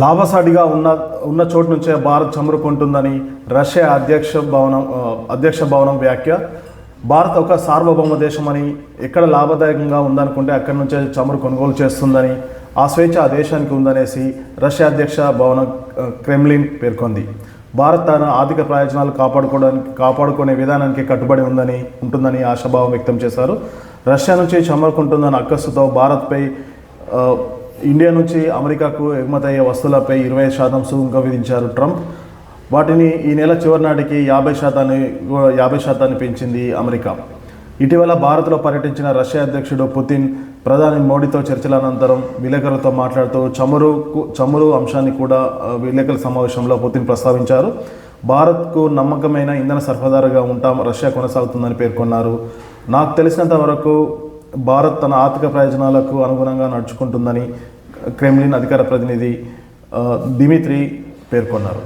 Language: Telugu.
లాభసాటిగా ఉన్న ఉన్న చోటు నుంచే భారత్ చమురుకుంటుందని రష్యా అధ్యక్ష భవనం అధ్యక్ష భవనం వ్యాఖ్య. భారత్ ఒక సార్వభౌమ దేశమని ఎక్కడ లాభదాయకంగా ఉందనుకుంటే అక్కడి నుంచే చమురు కొనుగోలు చేస్తుందని ఆ స్వేచ్ఛ ఆ దేశానికి ఉందనేసి రష్యా అధ్యక్ష భవనం క్రెమ్లిన్ పేర్కొంది. భారత్ తన ఆర్థిక ప్రయోజనాలు కాపాడుకోవడానికి కాపాడుకునే విధానానికి కట్టుబడి ఉందని ఉంటుందని ఆశాభావం వ్యక్తం చేశారు. రష్యా నుంచి చమురుకుంటుందన్న అక్కస్సుతో భారత్పై ఇండియా నుంచి అమెరికాకు ఎగుమతయ్యే వస్తువులపై ఇరవై శాతం సుంకం విధించారు ట్రంప్. వాటిని ఈ నెల చివరి నాటికి యాభై శాతాన్ని యాభై శాతాన్ని పెంచింది అమెరికా. ఇటీవల భారత్లో పర్యటించిన రష్యా అధ్యక్షుడు పుతిన్ ప్రధాని మోడీతో చర్చల అనంతరం విలేకరులతో మాట్లాడుతూ చమురు చమురు అంశాన్ని కూడా విలేకరుల సమావేశంలో పుతిన్ ప్రస్తావించారు. భారత్కు నమ్మకమైన ఇంధన సరఫరాదారుగా ఉంటాం రష్యా కొనసాగుతుందని పేర్కొన్నారు. నాకు తెలిసినంత వరకు భారత్ తన ఆర్థిక ప్రయోజనాలకు అనుగుణంగా నడుచుకుంటుందని క్రెమ్లిన్ అధికార ప్రతినిధి దిమిత్రి పేర్కొన్నారు.